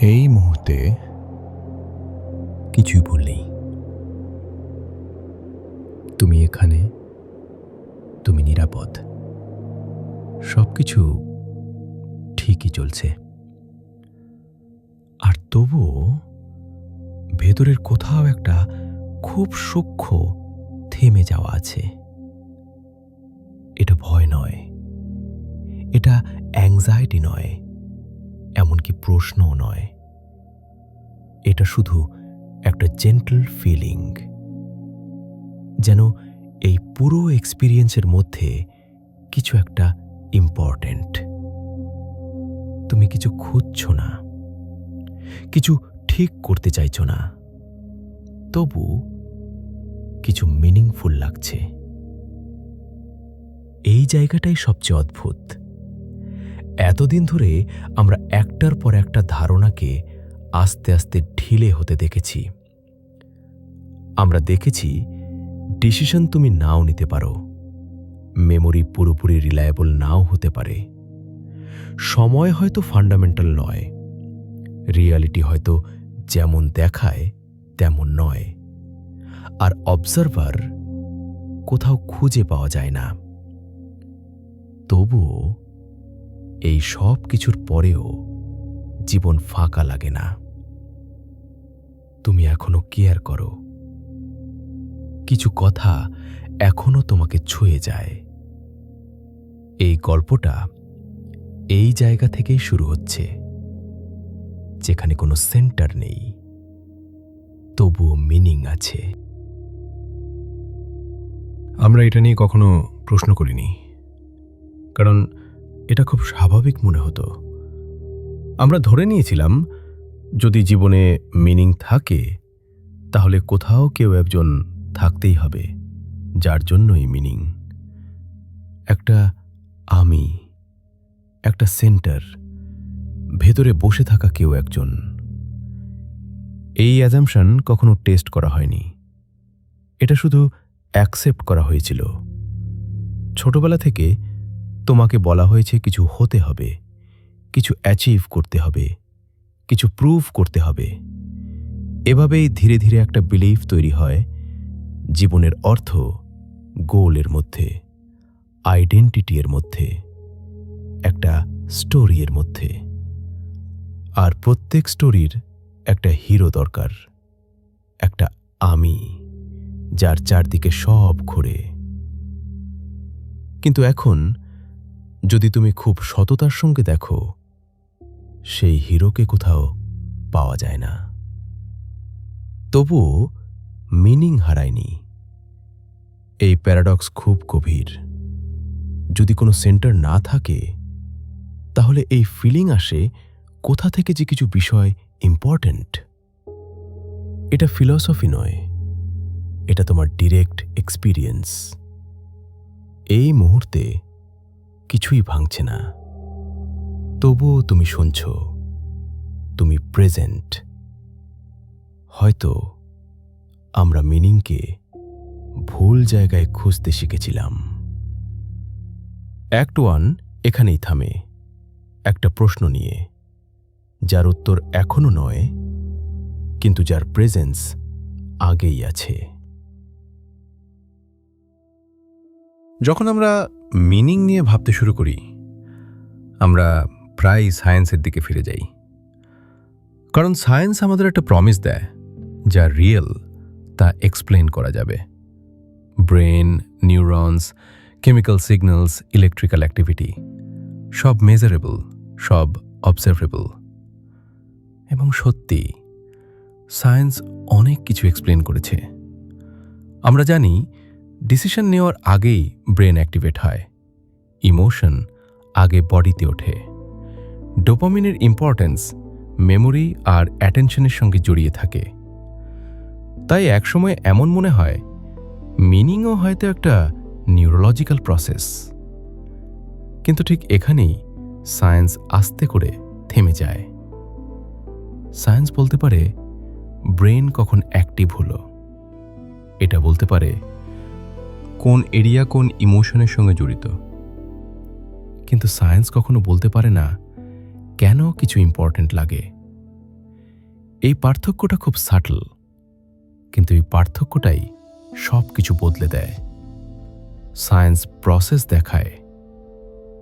এই মুহূর্তে কিছুই বললেই। তুমি এখানে, তুমি নিরাপদ। সব কিছু ঠিকই চলছে। আর তবুও ভেতরের কোথাও একটা খুব সূক্ষ্ম থেমে যাওয়া আছে। এটা ভয় নয়। এটা অ্যাংজাইটি নয়। এমনকি প্রশ্নও নয়। এটা শুধু একটা জেন্টল ফিলিং যেন এই পুরো এক্সপিরিয়েন্সের মধ্যে কিছু একটা ইম্পর্ট্যান্ট তুমি কিছু খুঁজছ না। কিছু ঠিক করতে চাইছো না। তবু কিছু মিনিংফুল লাগছে। এই জায়গাটাই সবচেয়ে অদ্ভুত। এতদিন ধরে আমরা একটার পর একটা ধারণাকে আস্তে আস্তে ঢিলে হতে দেখেছি। আমরা দেখেছি, ডিসিশন তুমি নাও নিতে পারো। মেমোরি পুরোপুরি রিলায়েবল নাও হতে পারে। সময় হয়তো ফান্ডামেন্টাল নয়। রিয়ালিটি হয়তো যেমন দেখায়, তেমন নয়। আর অবজারভার কোথাও খুঁজে পাওয়া যায় না। তবুও এই সব কিছুর পরেও জীবন ফাঁকা লাগে না। তুমি এখনও কেয়ার করো। কিছু কথা এখনও তোমাকে ছুঁয়ে যায়। এই গল্পটা এই জায়গা থেকেই শুরু হচ্ছে, যেখানে কোনো সেন্টার নেই, তবুও মিনিং আছে। আমরা এটা নিয়ে কখনো প্রশ্ন করিনি, কারণ এটা খুব স্বাভাবিক মনে হতো। আমরা ধরে নিয়েছিলাম, যদি জীবনে মিনিং থাকে, তাহলে কোথাও কেউ একজন থাকতেই হবে, যার জন্যই মিনিং। একটা আমি, একটা সেন্টার, ভেতরে বসে থাকা কেউ একজন। এই অ্যাজামশন কখনো টেস্ট করা হয়নি। এটা শুধু অ্যাকসেপ্ট করা হয়েছিল। ছোটবেলা থেকে তোমাকে বলা হয়েছে কিছু হতে হবে, কিছু অ্যাচিভ করতে হবে, কিছু প্রুভ করতে হবে। এভাবেই ধীরে ধীরে একটা বিলিফ তৈরি হয় জীবনের অর্থ গোলের মধ্যে আইডেন্টিটির মধ্যে, একটা স্টোরি এর মধ্যে। আর প্রত্যেক স্টোরির একটা হিরো দরকার, একটা আমি, যার চারদিকে সব ঘোরে। কিন্তু এখন যদি তুমি খুব সততার সঙ্গে দেখো, সেই হিরোকে কোথাও পাওয়া যায় না। তবুও মিনিং হারায়নি। এই প্যারাডক্স খুব গভীর। যদি কোনো সেন্টার না থাকে, তাহলে এই ফিলিং আসে কোথা থেকে যে কিছু বিষয় ইম্পর্ট্যান্ট। এটা ফিলসফি নয়, এটা তোমার ডিরেক্ট এক্সপিরিয়েন্স। এই মুহূর্তে কিছুই ভাঙছে না। তবুও তুমি শুনছ, তুমি প্রেজেন্ট হয়তো আমরা মিনিংকে ভুল জায়গায় খুঁজতে শিখেছিলাম। অ্যাক্ট ওয়ান এখানেই থামে। একটা প্রশ্ন নিয়ে। যার উত্তর এখনও নয়, কিন্তু যার প্রেজেন্স আগেই আছে। যখন আমরা মিনিং নিয়ে ভাবতে শুরু করি। আমরা প্রায় সায়েন্সের দিকে ফিরে যাই। কারণ সায়েন্স আমাদের একটা প্রমিস দেয়, যা রিয়েল তা এক্সপ্লেন করা যাবে। Brain neurons chemical signals electrical activity সব মেজারেবল সব অবজারভেবল এবং সত্যি সায়েন্স অনেক কিছু এক্সপ্লেন করেছে। আমরা জানি ডিসিশন নেওয়ার আগেই ব্রেন অ্যাক্টিভেট হয়। ইমোশন আগে বডিতে ওঠে। ডোপামিনের ইম্পর্ট্যান্স মেমোরি আর অ্যাটেনশনের সঙ্গে জড়িয়ে থাকে। তাই একসময় এমন মনে হয়, মিনিংও হয়তো একটা নিউরোলজিক্যাল প্রসেস। কিন্তু ঠিক এখানেই সায়েন্স আস্তে করে থেমে যায়। সায়েন্স বলতে পারে, ব্রেন কখন অ্যাক্টিভ হলো। এটা বলতে পারে, কোন এরিয়া কোন ইমোশনের সঙ্গে জড়িত। কিন্তু সায়েন্স কখনো বলতে পারে না কেন কিছু ইম্পর্ট্যান্ট লাগে। এই পার্থক্যটা খুব সাটল কিন্তু এই পার্থক্যটাই সব কিছু বদলে দেয়। সায়েন্স প্রসেস দেখায়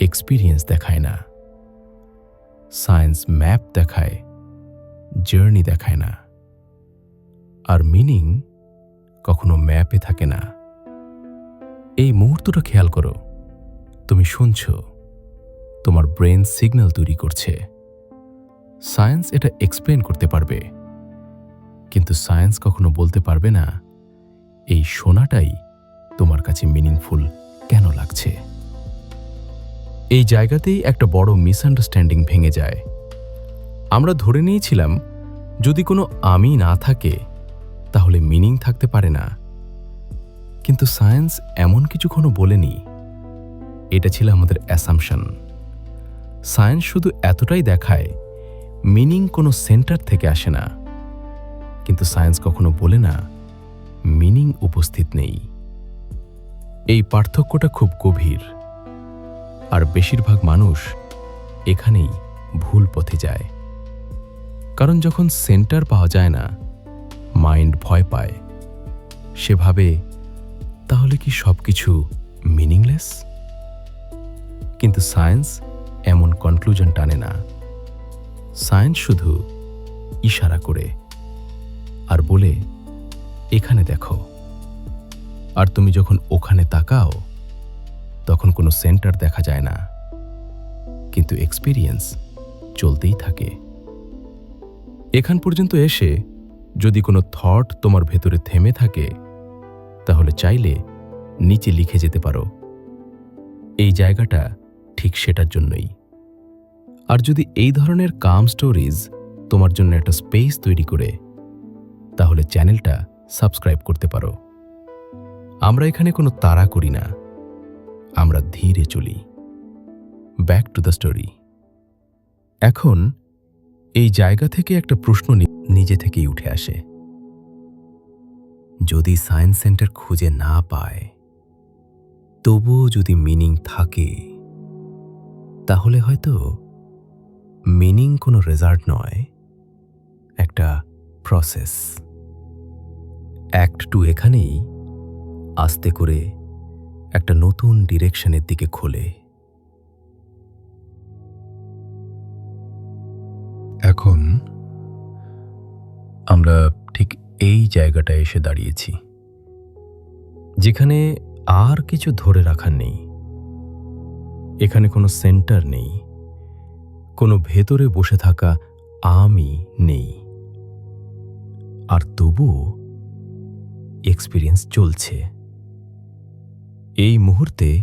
এক্সপিরিয়েন্স দেখায় না। সায়েন্স ম্যাপ দেখায় জার্নি দেখায় না। আর মিনিং কখনো ম্যাপে থাকে না। এই মুহূর্তটা খেয়াল করো, তুমি শুনছ। তোমার ব্রেন সিগন্যাল তৈরি করছে। সায়েন্স এটা এক্সপ্লেন করতে পারবে। কিন্তু সায়েন্স কখনো বলতে পারবে না, এই শোনাটাই তোমার কাছে মিনিংফুল কেন লাগছে? এই জায়গাতেই একটা বড় মিসআন্ডারস্ট্যান্ডিং ভেঙে যায়। আমরা ধরে নিয়েছিলাম, যদি কোনো আমি না থাকে, তাহলে মিনিং থাকতে পারে না। কিন্তু সায়েন্স এমন কিছুক্ষণও বলেনি। এটা ছিল আমাদের অ্যাসামশন সায়েন্স শুধু এতটাই দেখায়, মিনিং কোনো সেন্টার থেকে আসে না। কিন্তু সায়েন্স কখনো বলে না, মিনিং উপস্থিত নেই। এই পার্থক্যটা খুব গভীর। আর বেশিরভাগ মানুষ এখানেই ভুল পথে যায়। কারণ যখন সেন্টার পাওয়া যায় না, মাইন্ড ভয় পায়। সেভাবে তাহলে কি সব কিছু মিনিংলেস? কিন্তু সায়েন্স এমন কনক্লুশন টানে না। সায়েন্স শুধু ইশারা করে আর বলে, এখানে দেখো। আর তুমি যখন ওখানে তাকাও, তখন কোনো সেন্টার দেখা যায় না। কিন্তু এক্সপিরিয়েন্স চলতেই থাকে। এখান পর্যন্ত এসে যদি কোনো থট তোমার ভেতরে থেমে থাকে, তাহলে চাইলে নিচে লিখে যেতে পারো। এই জায়গাটা ঠিক সেটার জন্যই। আর যদি এই ধরনের কাম স্টোরিজ তোমার জন্য একটা স্পেস তৈরি করে, তাহলে চ্যানেলটা সাবস্ক্রাইব করতে পারো। আমরা এখানে কোনো তাড়া করি না। আমরা ধীরে চলি। ব্যাক টু দ্য স্টোরি এখন, এই জায়গা থেকে একটা প্রশ্ন নিজে থেকেই উঠে আসে। যদি সায়েন্স সেন্টার খুঁজে না পায়, তবুও যদি মিনিং থাকে তাহলে হয়তো মিনিং কোনো রেজাল্ট নয়, একটা প্রসেস। অ্যাক্ট টু এখানেই আস্তে করে একটা নতুন ডিরেকশনের দিকে খোলে। এখন আমরা ঠিক এই জায়গাটায় এসে দাঁড়িয়েছি, যেখানে আর কিছু ধরে রাখার নেই। এখানে কোনো সেন্টার নেই। কোনো ভেতরে বসে থাকা আমি নেই। আর তবুও এক্সপিরিয়েন্স চলছে। এই মুহূর্তে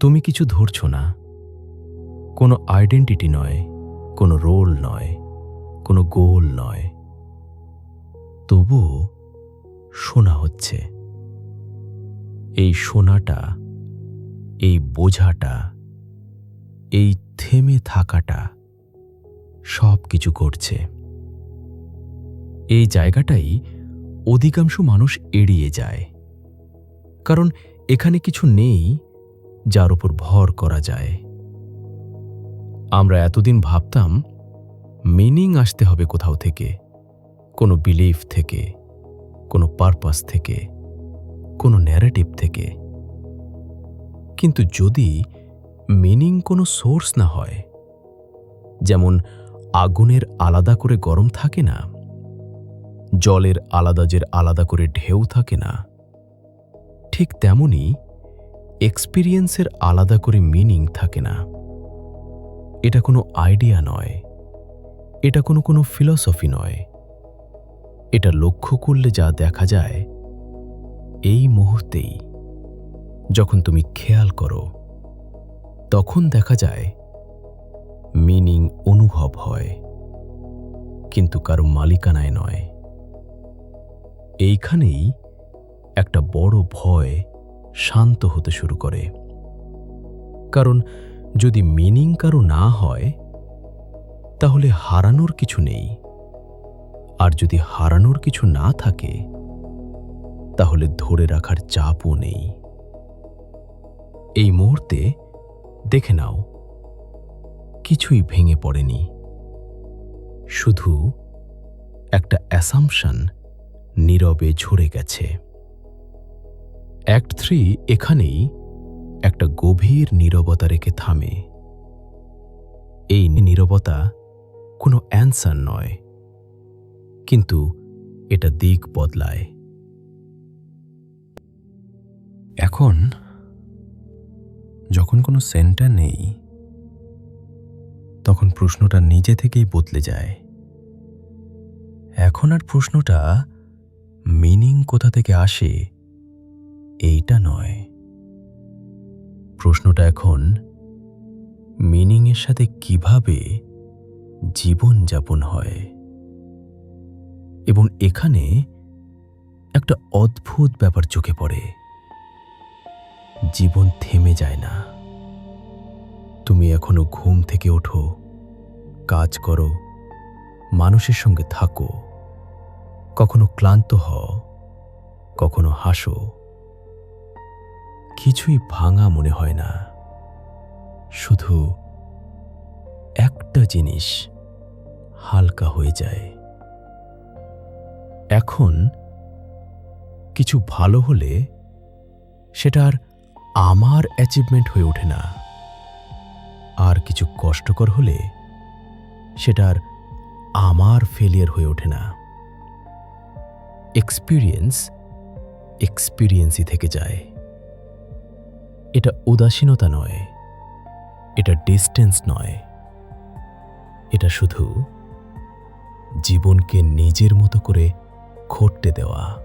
তুমি কিছু ধরছো না। কোনো আইডেন্টিটি নয়, কোনো রোল নয়, কোনো গোল নয়। তবুও শোনা হচ্ছে। এই শোনাটা এই বোঝাটা, এই থেমে থাকাটা সব কিছু করছে। এই জায়গাটাই অধিকাংশ মানুষ এড়িয়ে যায়। কারণ এখানে কিছু নেই যার উপর ভর করা যায়। আমরা এতদিন ভাবতাম, মিনিং আসতে হবে কোথাও থেকে, কোনো বিলিফ থেকে, কোনো পারপাস থেকে, কোনো ন্যারেটিভ থেকে। কিন্তু যদি মিনিং কোনো সোর্স না হয়, যেমন আগুনের আলাদা করে গরম থাকে না, জলের আলাদা যে আলাদা করে ঢেউ থাকে না, ঠিক তেমনি এক্সপিরিয়েন্সের আলাদা করে মিনিং থাকে না। এটা কোনো আইডিয়া নয়, এটা কোনো কোনো ফিলসফি নয়, এটা লক্ষ্য করলে যা দেখা যায়, এই মুহূর্তেই যখন তুমি খেয়াল করো, তখন দেখা যায় মিনিং অনুভব হয়, কিন্তু কারও মালিকানায় নয়। এইখানেই একটা বড় ভয় শান্ত হতে শুরু করে। কারণ যদি মিনিং কারও না হয়, তাহলে হারানোর কিছু নেই। আর যদি হারানোর কিছু না থাকে, তাহলে ধরে রাখার চাপও নেই। এই মুহূর্তে দেখে নাও, কিছুই ভেঙে পড়েনি। শুধু একটা অ্যাসাম্পশন নীরবে ঝরে গেছে। অ্যাক্ট থ্রি এখানেই একটা গভীর নীরবতা রেখে থামে। এই নীরবতা কোনো অ্যান্সার নয়, কিন্তু এটা দিক বদলায়। এখন যখন কোনো সেন্টার নেই, তখন প্রশ্নটা নিজে থেকেই বদলে যায়। এখন আর প্রশ্নটা মিনিং কোথা থেকে আসে, এইটা নয়। প্রশ্নটা এখন মিনিংয়ের সাথে কীভাবে জীবন যাপন হয় এবং এখানে একটা অদ্ভুত ব্যাপার চোখে পড়ে। জীবন থেমে যায় না। তুমি এখনও ঘুম থেকে ওঠো, কাজ করো, মানুষের সঙ্গে থাকো, কখনো ক্লান্ত হও, কখনো হাসো। কিছুই ভাঙা মনে হয় না। শুধু একটা জিনিস হালকা হয়ে যায়। এখন কিছু ভালো হলে সেটা আর আমার অ্যাচিভমেন্ট হয়ে ওঠে না। আর কিছু কষ্টকর হলে সেটার আমার ফেলিয়ার হয়ে ওঠে না। এক্সপিরিয়েন্স এক্সপিরিয়েন্সই থেকে যায়। এটা উদাসীনতা নয়, এটা ডিস্টেন্স নয়। এটা শুধু জীবনকে নিজের মতো করে ঘটতে দেওয়া।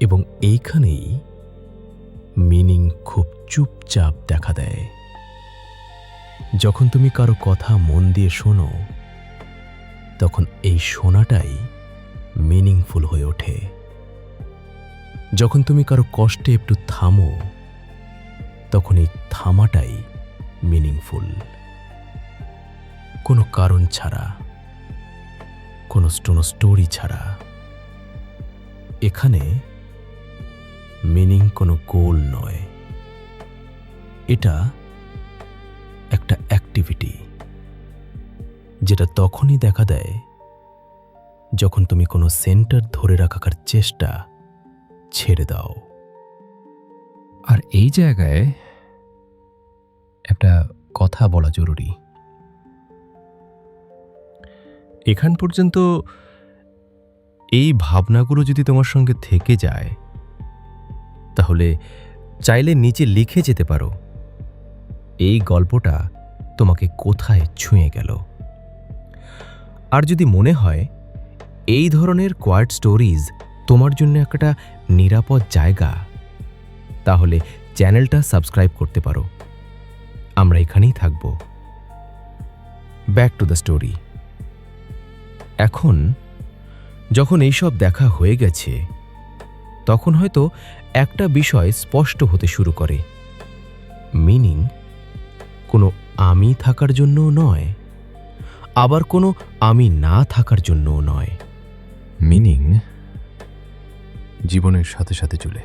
এবং এইখানেই মিনিং খুব চুপচাপ দেখা দেয়। যখন তুমি কারও কথা মন দিয়ে শোনো, তখন এই শোনাটাই মিনিংফুল হয়ে ওঠে। যখন তুমি কারও কষ্টে একটু থামো, তখন এই থামাটাই মিনিংফুল কোনো কারণ ছাড়া, কোনো কোনো স্টোরি ছাড়া। এখানে মিনিং কোনো গোল নয়। এটা একটা অ্যাক্টিভিটি যেটা তখনই দেখা দেয় যখন তুমি কোনো সেন্টার ধরে রাখার চেষ্টা ছেড়ে দাও। আর এই জায়গায় একটা কথা বলা জরুরি। এখান পর্যন্ত এই ভাবনাগুলো যদি তোমার সঙ্গে থেকে যায় তাহলে চাইলে নিচে লিখে যেতে পারো। এই গল্পটা তোমাকে কোথায় ছুঁয়ে গেল? আর যদি মনে হয়, এই ধরনের কোয়ার্ট স্টোরিজ তোমার জন্য একটা নিরাপদ জায়গা, তাহলে চ্যানেলটা সাবস্ক্রাইব করতে পারো। আমরা এখানেই থাকব। Back to the story. এখন, যখন এইসব দেখা হয়ে গেছে তখন হয়তো একটা বিষয় স্পষ্ট হতে শুরু করে। মিনিং, কোনো আমি থাকার জন্যও নয়, আবার কোনো আমি না থাকার জন্যও নয়। মিনিং জীবনের সাথে সাথে চলে।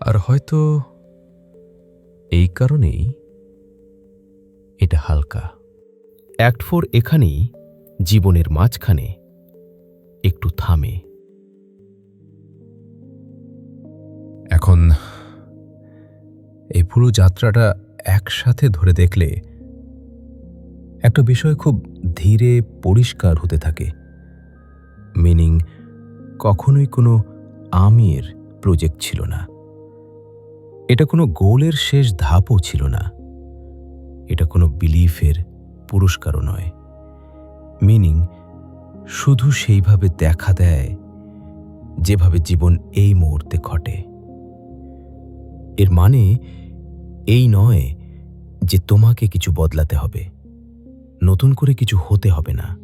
আর হয়তো এই কারণেই এটা হালকা। অ্যাক্ট ফোর এখানেই জীবনের মাঝখানে একটু থামে। এখন এই পুরো যাত্রাটা একসাথে ধরে দেখলে একটা বিষয় খুব ধীরে পরিষ্কার হতে থাকে। মিনিং কখনোই কোনো আমির প্রজেক্ট ছিল না। এটা কোনো গোলের শেষ ধাপও ছিল না। এটা কোনো বিলিফের পুরস্কারও নয়। মিনিং শুধু সেইভাবে দেখা দেয়, যেভাবে জীবন এই মুহূর্তে ঘটে। এর মানে এই নয় যে তোমাকে কিছু বদলাতে হবে। নতুন করে কিছু হতে হবে না।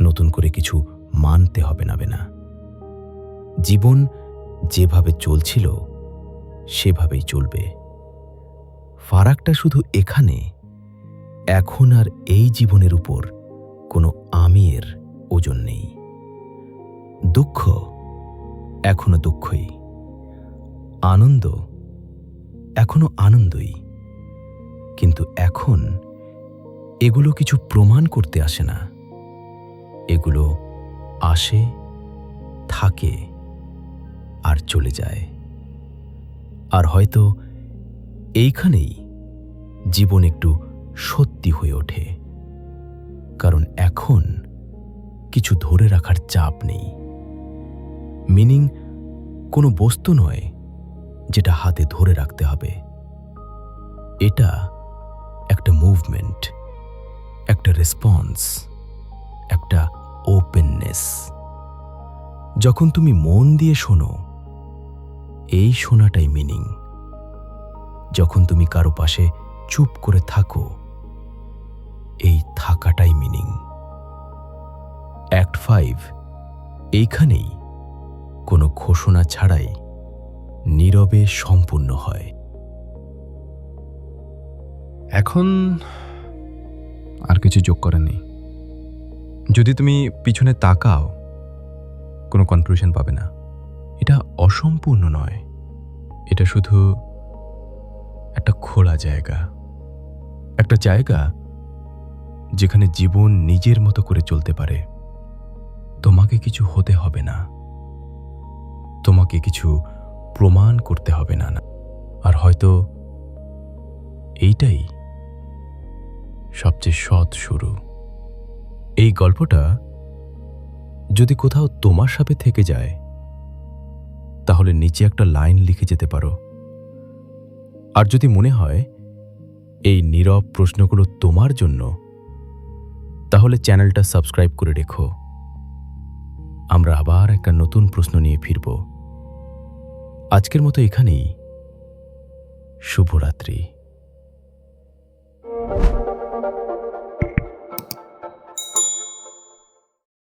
নতুন করে কিছু মানতে হবে না না জীবন যেভাবে চলছিল, সেভাবেই চলবে। ফারাকটা শুধু এখানে, এখন আর এই জীবনের উপর কোনো আমির ওজন নেই। দুঃখ, এখনও দুঃখই। আনন্দ এখনও আনন্দই। কিন্তু এখন এগুলো কিছু প্রমাণ করতে আসে না। এগুলো আসে, থাকে আর চলে যায়। আর হয়তো এইখানেই জীবন একটু সত্যি হয়ে ওঠে। কারণ এখন কিছু ধরে রাখার চাপ নেই। মিনিং কোনো বস্তু নয়। যেটা হাতে ধরে রাখতে হবে। এটা একটা মুভমেন্ট একটা রেসপন্স একটা ওপেননেস যখন তুমি মন দিয়ে শোনো, এই শোনাটাই মিনিং যখন তুমি কারও পাশে চুপ করে থাকো, এই থাকাটাই মিনিং অ্যাক্ট ফাইভ এইখানেই কোনো ঘোষণা ছাড়াই নীরবে সম্পূর্ণ হয়। এখন আর কিছু যোগ করার নেই। যদি তুমি পিছনে তাকাও, কোনো কনক্লুশন পাবে না। এটা অসম্পূর্ণ নয়। এটা শুধু একটা খোলা জায়গা। একটা জায়গা যেখানে জীবন নিজের মতো করে চলতে পারে। তোমাকে কিছু হতে হবে না। তোমাকে কিছু প্রমাণ করতে হবে না না আর হয়তো এইটাই সবচেয়ে সৎ শুরু। এই গল্পটা যদি কোথাও তোমার সাথে থেকে যায়, তাহলে নিচে একটা লাইন লিখে যেতে পারো। আর যদি মনে হয় এই নীরব প্রশ্নগুলো তোমার জন্য, তাহলে চ্যানেলটা সাবস্ক্রাইব করে রেখো। আমরা আবার একটা নতুন প্রশ্ন নিয়ে ফিরব। আজকের মতো এখানেই। শুভরাত্রি।